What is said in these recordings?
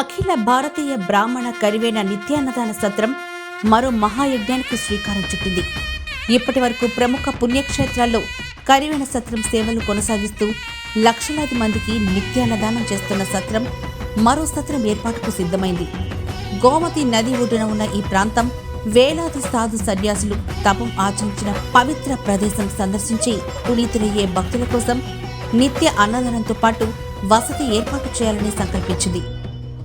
Akhila Bharatiya Brahmana Karivena Nityannadana సత్రం మరో మహాయజ్ఞానికి శ్రీకారం చుట్టింది. ఇప్పటి వరకు ప్రముఖ పుణ్యక్షేత్రాల్లో కరివేణ సత్రం సేవలు కొనసాగిస్తూ లక్షలాది మందికి నిత్యాన్నదానం చేస్తున్న సత్రం మరో సత్రం ఏర్పాటుకు సిద్ధమైంది. గోమతి నది ఒడ్డున ఉన్న ఈ ప్రాంతం వేలాది సాధు సన్యాసులు తపం ఆచరించిన పవిత్ర ప్రదేశం సందర్శించి పునీతులయ్యే భక్తుల కోసం నిత్య అన్నదానంతో పాటు వసతి ఏర్పాటు చేయాలని సంకల్పించింది.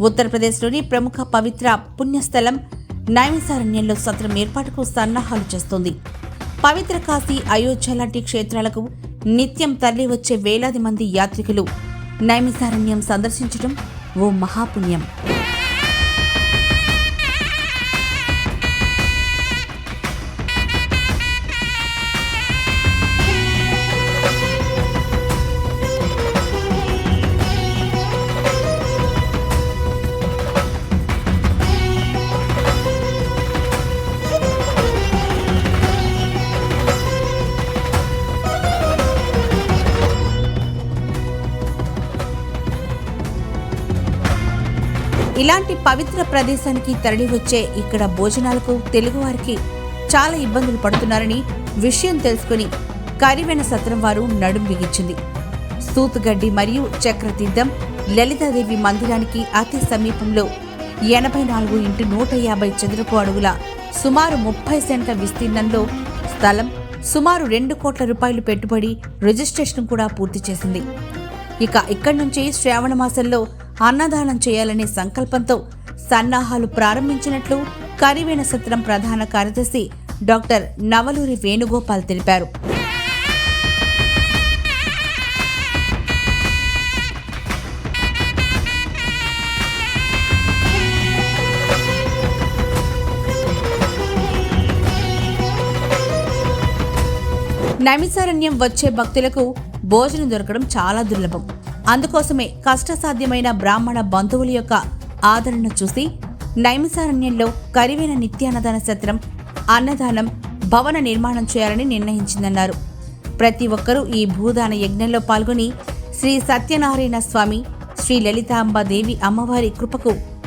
ఉత్తరప్రదేశ్లోని ప్రముఖ పవిత్ర పుణ్యస్థలం నైమిసారణ్యంలో సత్రం ఏర్పాటుకు సన్నాహాలు చేస్తోంది. పవిత్ర కాశీ అయోధ్య లాంటి క్షేత్రాలకు నిత్యం తరలి వచ్చే వేలాది మంది యాత్రికులు నైమిసారణ్యం సందర్శించడం ఓ మహాపుణ్యం. ఇలాంటి పవిత్ర ప్రదేశానికి తరలివచ్చే ఇక్కడ భోజనాలకు తెలుగువారికి చాలా ఇబ్బందులు పడుతున్నారని విషయం తెలుసుకుని కరివెన సత్రం వారు నడుం బిగించింది. సూతుగడ్డి మరియు చక్రతీర్థం లలితాదేవి మందిరానికి అతి సమీపంలో ఎనభై నాలుగు ఇంటూ నూట యాభై చదరపు అడుగుల సుమారు ముప్పై సెంట్ల విస్తీర్ణంలో స్థలం సుమారు రెండు కోట్ల రూపాయలు పెట్టుబడి రిజిస్ట్రేషన్ కూడా పూర్తి చేసింది. ఇక ఇక్కడి నుంచి శ్రావణ మాసంలో అన్నదానం చేయాలనే సంకల్పంతో సన్నాహాలు ప్రారంభించినట్లు కరివేణ సత్రం ప్రధాన కార్యదర్శి డాక్టర్ నవలూరి వేణుగోపాల్ తెలిపారు. నైమిసారణ్యం వచ్చే భక్తులకు భోజనం దొరకడం చాలా దుర్లభం. అందుకోసమే కష్టసాధ్యమైన బ్రాహ్మణ బంధువుల యొక్క ఆదరణ చూసి నైమిసారణ్యంలో కరివైన నిత్యాన్నదాన సత్రం అన్నదానం భవన నిర్మాణం చేయాలని నిర్ణయించిందన్నారు. ప్రతి ఒక్కరూ ఈ భూదాన యజ్ఞంలో పాల్గొని శ్రీ సత్యనారాయణ స్వామి శ్రీ లలితాంబ దేవి అమ్మవారి కృపకు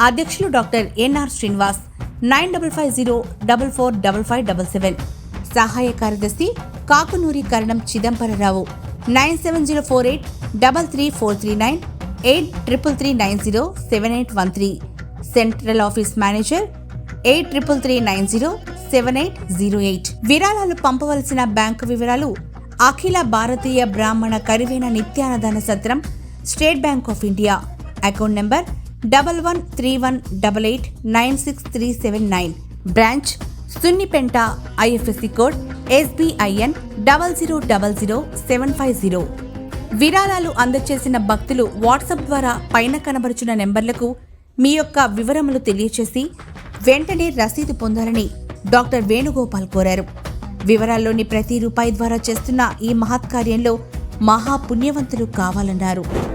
అధ్యక్షులు doctor NR Srinivas nine double five zero double four double five double seven. సహాయ కార్యదర్శి Kakunuri Karanam Chidambararao nine seven zero four eight double three four three nine eight triple three nine zero seven eight one three. Central office manager eight triple three nine zero seven eight zero eight. విరాళాలు పంపవలసిన bank వివరాలు అఖిల భారతీయ Brahmana Karivena Nityannadana Satram State Bank of India. Account number double one three one double eight nine six three seven nine. Branch Sunnipenta IFSC code SBIN double zero double zero seven five zero. విరాళాలు అందజేసిన భక్తులు WhatsApp ద్వారా పైన కనబరుచున్న నెంబర్లకు మీ యొక్క వివరములు తెలియచేసి వెంటనే రసీదు పొందాలని డాక్టర్ వేణుగోపాల్ కోరారు. వివరాల్లోని ప్రతి రూపాయి ద్వారా చేస్తున్న ఈ మహత్కార్యంలో మహాపుణ్యవంతులు కావాలన్నారు.